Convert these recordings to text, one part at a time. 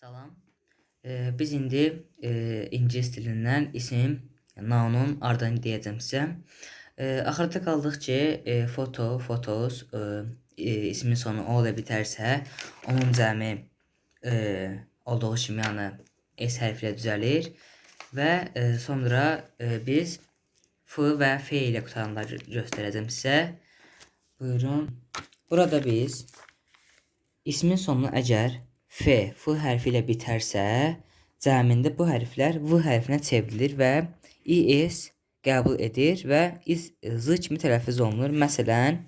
Salam. Ee, biz indi e, ingilis dilindən isim nounun ardını deyəcəm sizə. E, axırda qaldıq ki, e, foto, photos e, e, ismin sonu o ilə bitərsə, onun cəmi e, olduğu kimi yəni S hərfi ilə düzəlir və e, sonra e, biz F və F ilə qutaranları göstərəcəm sizə. Buyurun. Burada biz ismin sonunu əgər F, F hərfi ilə bitərsə, cəmində bu hərflər V hərfinə çevrilir və IS qəbul edir və iz Z kimi tələffüz olunur. Məsələn,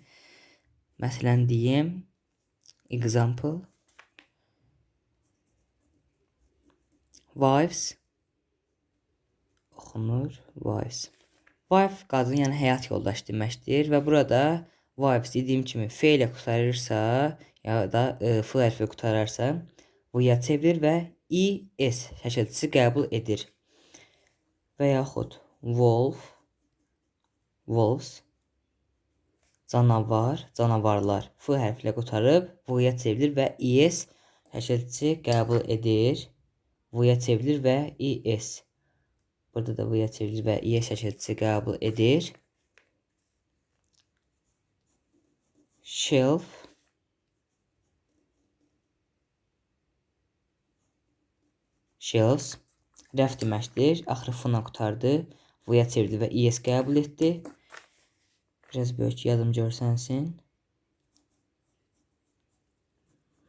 məsələn deyim, example wives oxunur, wives. Wife qadın, yəni həyat yoldaşı deməkdir və burada wives dediyim kimi F ilə qurtarırsa, ya da e, F hərfi qurtararsa, V-ya çevirir və IS şəkilçisi qəbul edir. Və yaxud wolf, wolves, canavar, canavarlar F hərfi ilə qutarıb V-ya çevrilir və IS şəkilçisi qəbul edir. V-ya çevrilir və IS. Burada da V-ya çevrilir və IS şəkilçisi qəbul edir. Shelf Shells rəf deməkdir. Axırı fına qutardı. V-ya çevirdi və ES qəbul etdi. Biraz böyük yazım görsənsin.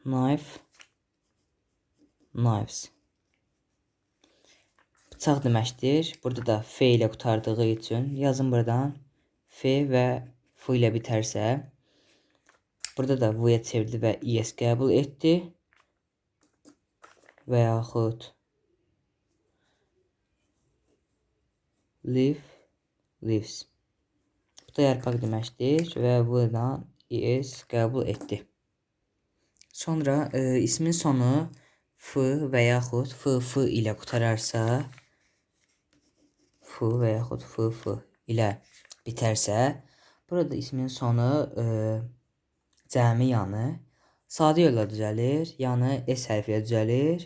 Knife knives bıçaq deməkdir. Burada da F ilə qutardığı üçün yazın buradan F və F ilə bitərsə burada da V-ya çevirdi və ES qəbul etdi və yaxud leaf leaves. Bu da yarpaq deməkdir və buradan is qəbul etdi. Sonra e, ismin sonu f və yaxud ff ilə qutararsa f və yaxud ff ilə bitərsə, burada ismin sonu e, cəmi yanı sadə yolla düzəlir, yəni s hərfi ilə düzəlir.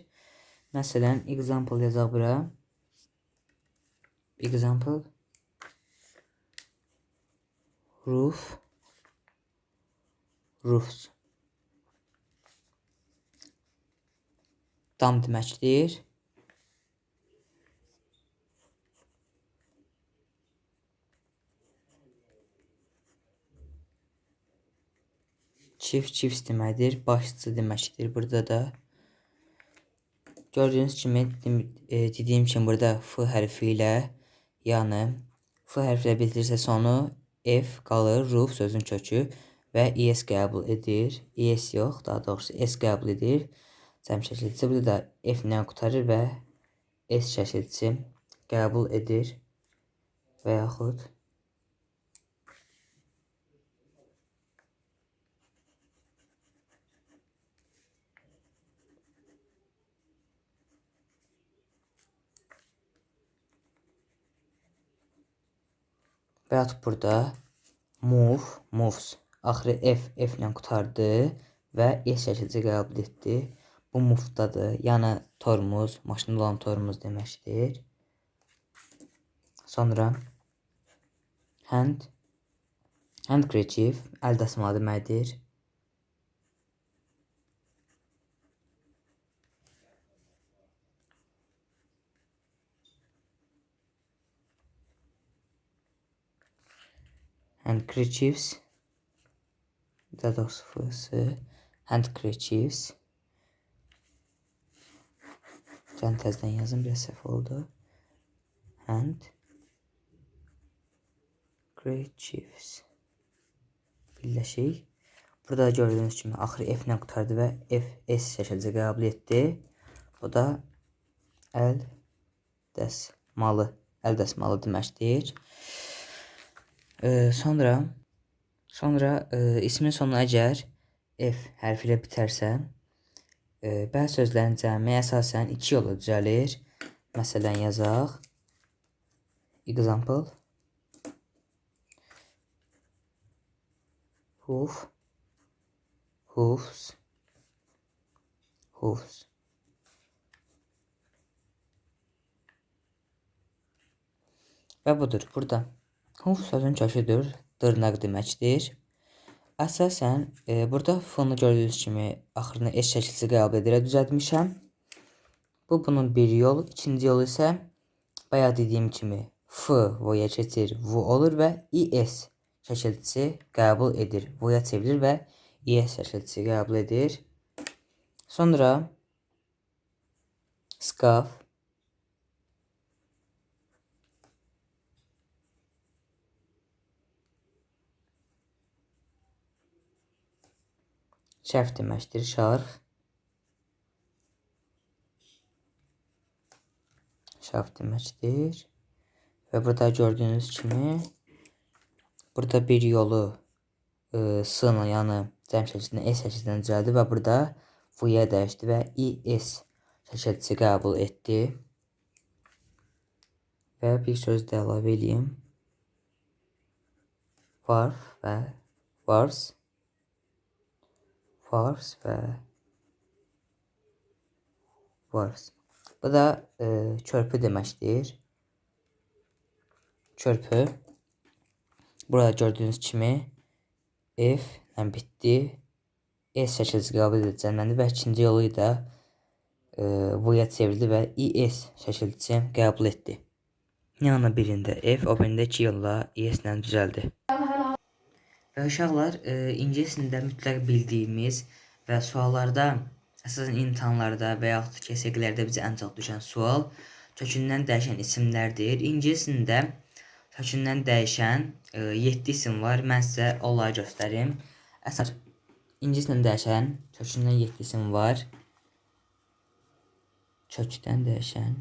Məsələn, example yazaq bura example roof roofs dam deməkdir. Çift çift deməkdir, başçı deməkdir burada da. Gördüyünüz kimi e, dediyim kimi burada f hərfi ilə Yəni F hərflə bildirirsə sonu F qalır, roof sözün kökü və ES qəbul edir. ES yox, daha doğrusu S qəbul edir. Cəm şəkilçisi burada da F ilə qutarır və S şəkilçisi qəbul edir və yaxud Və yaxud burada move, moves. Axırı F, F ilə qutardı və S şəkilcə qəbul etdi. Bu move-dadır. Yəni tormuz, maşında olan tormuz deməkdir. Sonra hand, handkerchief, əl dəsmalı deməkdir. Handkerchiefs daha doğrusu fısı handkerchiefs Can tezden yazın biraz sef oldu. Hand Creatives birləşik. Burada gördüğünüz kimi axırı F ilə qutardı və F S şəkildə qəbul etdi. O da əl dəsmalı, əl dəsmalı deməkdir. Ee, sonra sonra e, ismin sonuna eğer F harfiyle bitersə, e, bəzi sözlərin cəmi əsasən iki yolla düzəlir. Məsələn, yazaq. Example. Hoof. Hoofs. Hoofs. Və budur, burada. Hoof sözün köküdür. Dırnaq deməkdir. Əsasən e, burada f-nı gördüyünüz kimi axırına s şəkilsi qəbul edərək düzəltmişəm. Bu bunun bir yolu. İkinci yolu isə bayaq dediyim kimi f voya keçir, v olur və is şəkilçisi qəbul edir. Voya çevrilir və is şəkilçisi qəbul edir. Sonra scarf şərf deməkdir, şarf. Şarf deməkdir. Və burada gördüyünüz kimi burada bir yolu e, s-la yəni cəm şəkilində s şəkilində düzəldi və burada v-yə dəyişdi və is şəkilçisi qəbul etdi. Və bir söz də əlavə edeyim. Varf və vars Fars və Vars. Bu da e, körpü deməkdir. Körpü. Burada gördüyünüz kimi F ilə bitdi. S şəkilsi qəbul ediləcəndi və ikinci yolu da e, V-ya çevrildi və IS şəkilçisi qəbul etdi. Yəni birində F, o birində 2 yolla IS ilə düzəldi. Və uşaqlar, e, ingilis dilində mütləq bildiyimiz və suallarda, əsasən imtahanlarda və yaxud KSQ-lərdə bizə ən çox düşən sual kökündən dəyişən isimlərdir. İngilis dilində kökündən dəyişən e, 7 isim var. Mən sizə onları göstərim. Əsas ingilis dilində dəyişən kökündən 7 isim var. Kökdən dəyişən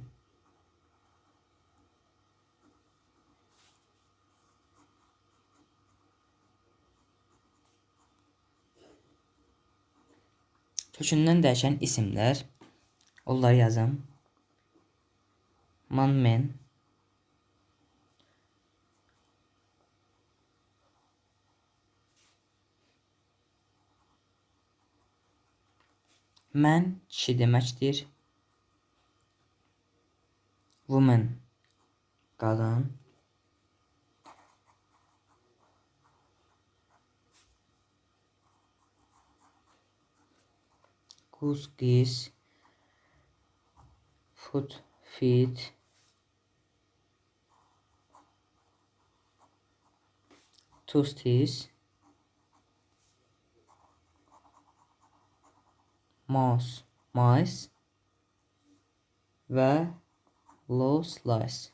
Kökündən dəyişən isimlər. Onları yazım. Man, men. Mən kişi deməkdir. Woman qadın. Geese foot feet toasties. Mouse mice. Ve low slice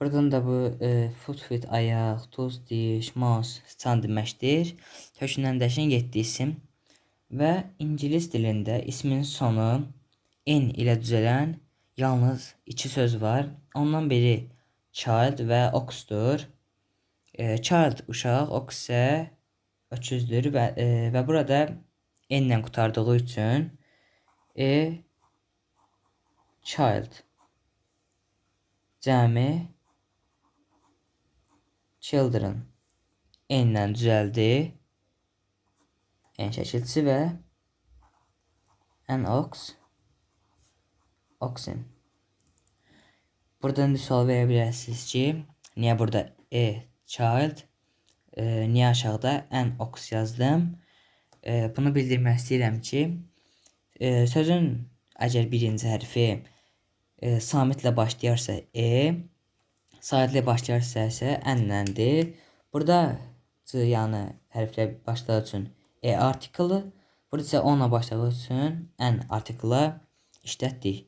Buradan da bu e, foot fit ayaq, toz diş, mouse, sıçan deməkdir. Kökündən dəyişən 7 isim. Və ingilis dilində ismin sonu n ilə düzələn yalnız iki söz var. Ondan biri child və oxdur. E, child uşaq, ox isə öküzdür və e, burada n ilə qurtardığı üçün e child cəmi children n ilə düzəldi en şaşırtıcı ve en ox oxen. Buradan bir sual verebilirsiniz ki niye burada e child e, niye aşağıda en ox yazdım. E, bunu bildirmək istəyirəm ki e, sözün əgər birinci hərfi e, samitlə başlayarsa e, saitlə başlayarsa isə ənləndir. Burada c yəni hərflə başladığı üçün e artiklı. Burada isə onunla başladığı üçün ən artikla işlətdik.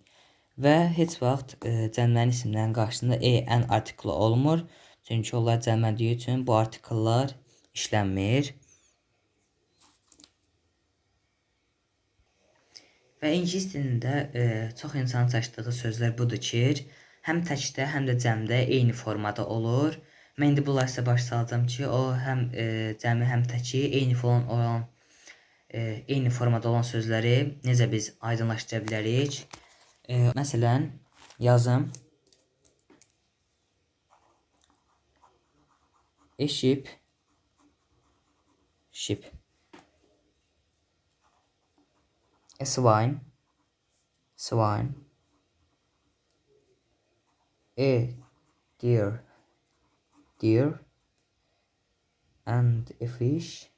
Və heç vaxt e, cəlmənin isimlərinin qarşısında e ən artiklı olmur. Çünki onlar cəlmədiyi üçün bu artikllar işlənmir. Və ingilis dilində e, çox insanın çaşdığı sözlər budur ki, həm təkdə, həm də cəmdə eyni formada olur. Mən indi bunları sizə baş ki, o həm e, cəmi, həm təki eyni falan olan e, eyni formada olan sözləri necə biz aydınlaşdıra bilərik? E, məsələn, yazım. Eşip. Ship a swine swine A deer deer and a fish.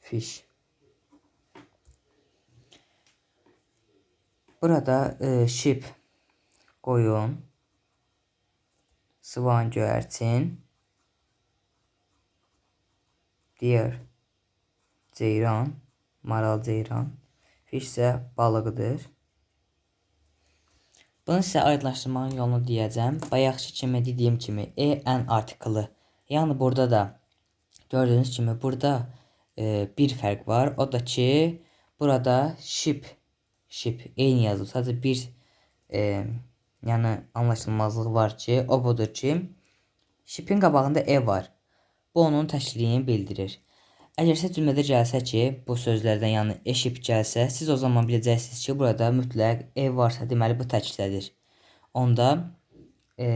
Fish. Burada e, sheep koyun Sıvan göyərçin Deer ceyran maral ceyran. Fish isə balıqdır Bunu sizə aydınlaşdırmanın yolunu deyəcəm. Bayaqçı kimi dediyim kimi e ən artiklı. Yəni burada da gördüyünüz kimi burada e, bir fərq var. O da ki burada ship ship eyni yazılıb. Sadəcə bir e, yəni anlaşılmazlıq var ki, o budur ki shipin qabağında e var. Bu onun təşkilini bildirir. Əgər sizə cümlədə gəlsə ki, bu sözlərdən yəni eşib gəlsə, siz o zaman biləcəksiniz ki, burada mütləq ev varsa, deməli bu təkidlədir. Onda e,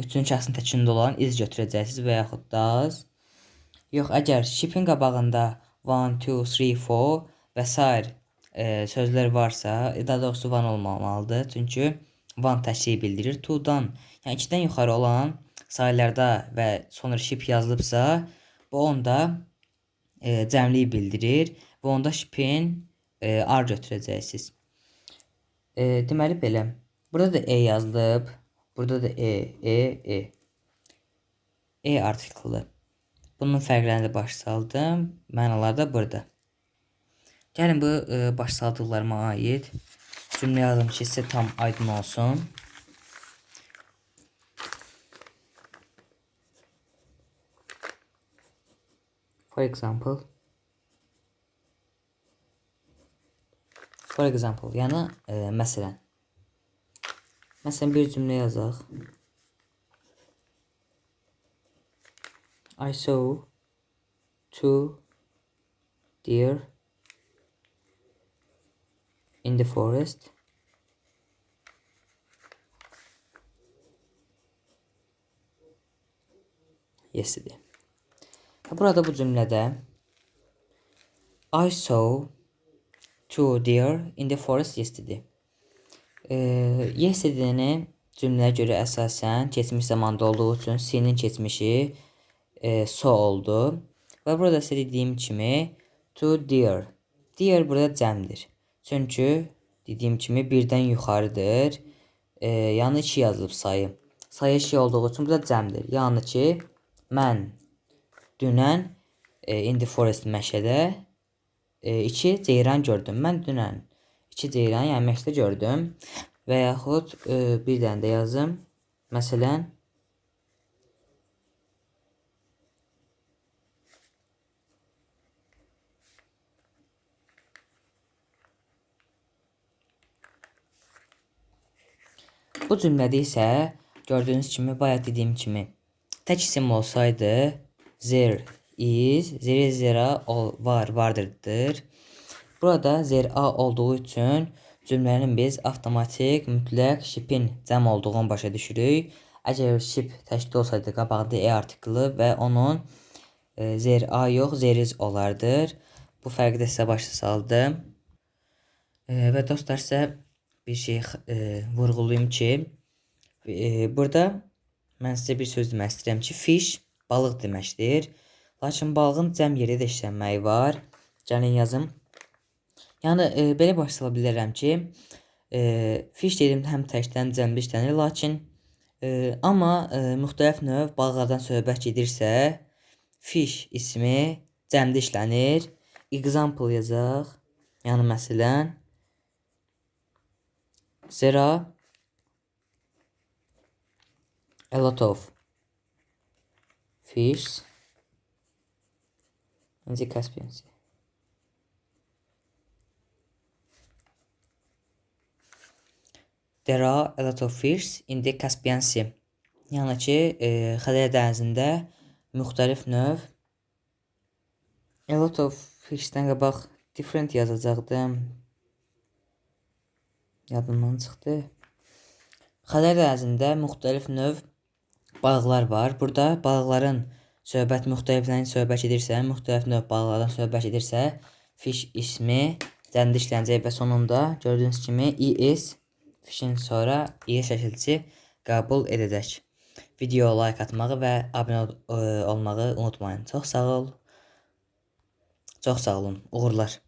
üçüncü şəxsin təkində olan iz götürəcəksiniz və yaxud da yox, əgər shipin qabağında 1 2 3 4 və s. E, sözlər varsa, daha doğrusu one olmamalıdır. Çünki one təkliyi bildirir. To-dan, yəni 2-dən yuxarı olan sayılarda və sonra ship yazılıbsa, bu onda e, cəmliyi bildirir və onda şipin e, ar götürəcəksiniz. E, deməli belə. Burada da e yazılıb. Burada da e, e, e. E artiklı. Bunun fərqlərini də baş saldım. Mənalar da burada. Gəlin bu e, baş saldıqlarıma aid cümlə yazım ki, sizə tam aydın olsun. For example. For example, yəni e, məsələn. Məsələn bir cümlə yazaq. I saw two deer in the forest. Yesterday. Burada bu cümlədə I saw two deer in the forest yesterday. E, yesterday'ni cümləyə görə əsasən keçmiş zamanda olduğu üçün senin keçmişi e, so oldu. Və burada sizə dediyim kimi two deer. Deer burada cəmdir. Çünki dediyim kimi birdən yuxarıdır. E, yəni 2 yazılıb sayı. Sayı 2 olduğu üçün bu da cəmdir. Yəni ki mən dünən e, in the forest məşədə e, iki ceyran gördüm. Mən dünən iki ceyran yəni məşədə gördüm. Və yaxud e, bir dənə də yazım. Məsələn Bu cümlədə isə gördüyünüz kimi bayaq dediyim kimi tək isim olsaydı there is, there is zera var, vardırdır. Burada zera olduğu üçün cümlənin biz avtomatik mütləq shipin cəm olduğunu başa düşürük. Əgər ship təşkil olsaydı qabaqda e artiklı və onun e, zera yox, zeriz olardır. Bu fərqi də sizə başa saldım. E, və dostlar sizə bir şey e, vurğulayım ki, e, burada mən sizə bir söz demək istəyirəm ki, fish balıq deməkdir. Lakin balığın cəm yeri də işlənməyi var. Gəlin yazım. Yəni e, belə başlaya bilərəm ki, e, fish dedim həm təkdən cəmdə işlənir, lakin e, amma e, müxtəlif növ balıqlardan söhbət gedirsə, fish ismi cəmdə işlənir. Example yazaq. Yəni məsələn are a lot of fish in the Caspian Sea. There are a lot of fish in the Caspian Sea. Yəni ki, e, Xəzər dənizində müxtəlif növ a lot of fish-dən qabaq different yazacaqdım. Yadımdan çıxdı. Xəzər dənizində müxtəlif növ balıqlar var. Burada balıqların söhbət müxtəliflərin söhbət edirsə, müxtəlif növ balıqlardan söhbət edirsə, fish ismi cəmdə işlənəcək və sonunda gördüyünüz kimi is fişin sonra iyi şəkilçi qəbul edəcək. Videoya like atmağı və abunə e, olmağı unutmayın. Çox sağ ol. Çox sağ olun. Uğurlar.